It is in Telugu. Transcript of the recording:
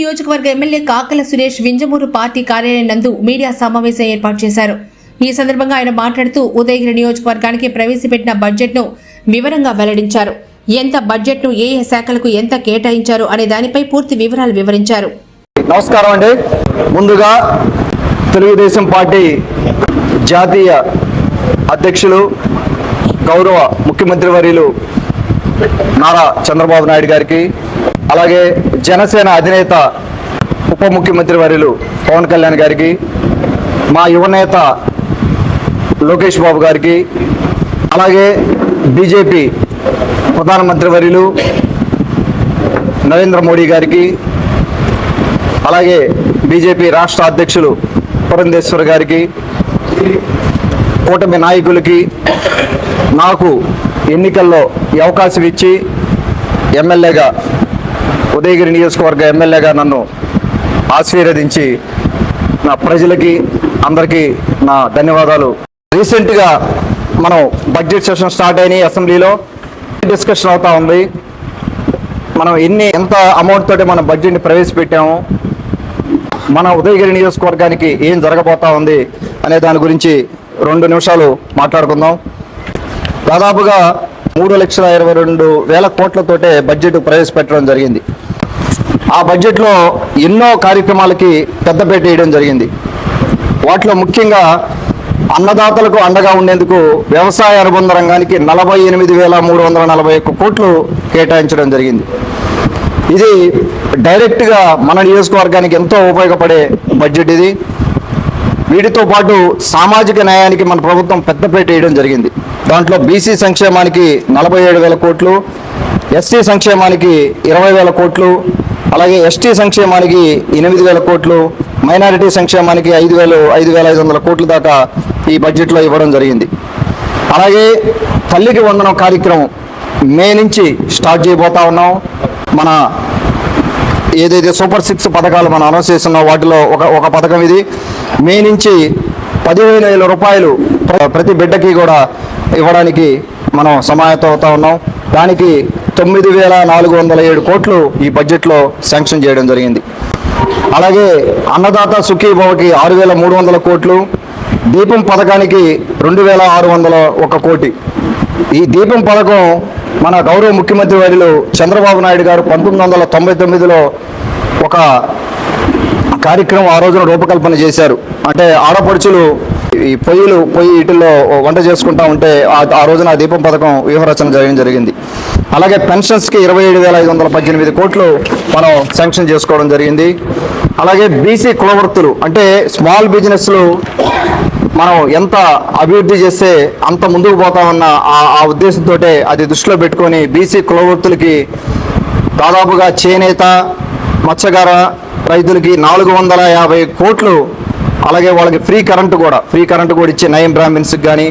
నియోజకవర్గ ఎమ్మెల్యే కాకల సురేష్ వింజమూరు పార్టీ కార్యాలయం నందు మీడియా సమావేశం ఏర్పాటు చేశారు. ఈ సందర్భంగా ఆయన మాట్లాడుతూ ఉదయగిరి నియోజకవర్గానికి ప్రవేశపెట్టిన బడ్జెట్ను వివరంగా వెల్లడించారు. ఎంత బడ్జెట్ను ఏ ఏ శాఖలకు ఎంత కేటాయించారు అనే దానిపై పూర్తి వివరాలు వివరించారు. నమస్కారం అండి. ముందుగా తెలుగుదేశం పార్టీ జాతీయ అధ్యక్షులు గౌరవ ముఖ్యమంత్రి వర్యులు నారా చంద్రబాబు నాయుడు గారికి అలాగే జనసేన అధినేత ఉప ముఖ్యమంత్రి వర్యులు పవన్ కళ్యాణ్ గారికి మా యువనేత లోకేష్ బాబు గారికి అలాగే బీజేపీ ప్రధానమంత్రి వర్యులు నరేంద్ర మోడీ గారికి అలాగే బీజేపీ రాష్ట్ర అధ్యక్షులు పురంధేశ్వర్ గారికి కూటమి నాయకులకి నాకు ఎన్నికల్లో ఈ అవకాశం ఇచ్చి ఎమ్మెల్యేగా ఉదయగిరి నియోజకవర్గ ఎమ్మెల్యేగా నన్ను ఆశీర్వదించి నా ప్రజలకి అందరికీ నా ధన్యవాదాలు. రీసెంట్గా మనం బడ్జెట్ సెషన్ స్టార్ట్ అయినాయి అసెంబ్లీలో. డిస్కషన్ అవుతా ఉంది. మనం ఎన్ని ఎంత అమౌంట్ తోటి మన బడ్జెట్ని ప్రవేశపెట్టాము మన ఉదయగిరి నియోజకవర్గానికి ఏం జరగబోతా ఉంది అనే దాని గురించి రెండు నిమిషాలు మాట్లాడుకుందాం. దాదాపుగా మూడు లక్షల ఇరవై రెండు వేల కోట్లతోటే బడ్జెట్ ప్రవేశపెట్టడం జరిగింది. ఆ బడ్జెట్లో ఎన్నో కార్యక్రమాలకి పెద్దపేట వేయడం జరిగింది. వాటిలో ముఖ్యంగా అన్నదాతలకు అండగా ఉండేందుకు వ్యవసాయ అనుబంధ రంగానికి నలభై ఎనిమిది వేల మూడు వందల నలభై ఒక్క కోట్లు కేటాయించడం జరిగింది. ఇది డైరెక్ట్గా మన నియోజకవర్గానికి ఎంతో ఉపయోగపడే బడ్జెట్ ఇది. వీటితో పాటు సామాజిక న్యాయానికి మన ప్రభుత్వం పెద్దపేట వేయడం జరిగింది. దాంట్లో బీసీ సంక్షేమానికి నలభై ఏడు వేల కోట్లు ఎస్టీ సంక్షేమానికి ఇరవై వేల కోట్లు అలాగే ఎస్టీ సంక్షేమానికి ఎనిమిది వేల కోట్లు మైనారిటీ సంక్షేమానికి ఐదు వేలు ఐదు వేల ఐదు వందల కోట్ల దాకా ఈ బడ్జెట్లో ఇవ్వడం జరిగింది. అలాగే తల్లికి వందనం కార్యక్రమం మే నుంచి స్టార్ట్ చేయబోతా ఉన్నాం. మన ఏదైతే సూపర్ సిక్స్ పథకాలు మనం అనౌన్స్ చేస్తున్నాం వాటిలో ఒక ఒక పథకం ఇది. మే నుంచి పదిహేను వేల రూపాయలు ప్రతి బిడ్డకి కూడా ఇవ్వడానికి మనం సమాయత్తం అవుతా ఉన్నాం. దానికి తొమ్మిది వేల నాలుగు వందల ఏడు కోట్లు ఈ బడ్జెట్లో శాంక్షన్ చేయడం జరిగింది. అలాగే అన్నదాత సుఖీభవకి ఆరు వేల మూడు వందల కోట్లు దీపం పథకానికి రెండు వేల ఆరు వందల ఒక కోటి. ఈ దీపం పథకం మన గౌరవ ముఖ్యమంత్రి వారిలో చంద్రబాబు నాయుడు గారు పంతొమ్మిది వందల తొంభై తొమ్మిదిలో ఒక కార్యక్రమం ఆ రోజున రూపకల్పన చేశారు. అంటే ఆడపడుచులు ఈ పొయ్యిలు పొయ్యి ఇటుల్లో వంట చేసుకుంటా ఉంటే ఆ- ఆ రోజున ఆ దీపం పథకం వ్యూహరచన చేయడం జరిగింది. అలాగే పెన్షన్స్కి ఇరవై ఏడు వేల ఐదు వందల పద్దెనిమిది కోట్లు మనం శాంక్షన్ చేసుకోవడం జరిగింది. అలాగే బీసీ కులవృత్తులు అంటే స్మాల్ బిజినెస్లు మనం ఎంత అభివృద్ధి చేస్తే అంత ముందుకు పోతామన్న ఆ- ఆ ఉద్దేశంతో అది దృష్టిలో పెట్టుకొని బీసీ కులవృత్తులకి దాదాపుగా చేనేత మత్స్యకార రైతులకి నాలుగు వందల యాభై కోట్లు అలాగే వాళ్ళకి ఫ్రీ కరెంటు కూడా ఫ్రీ కరెంటు కూడా ఇచ్చే నయం బ్రాహ్మిన్స్కి కానీ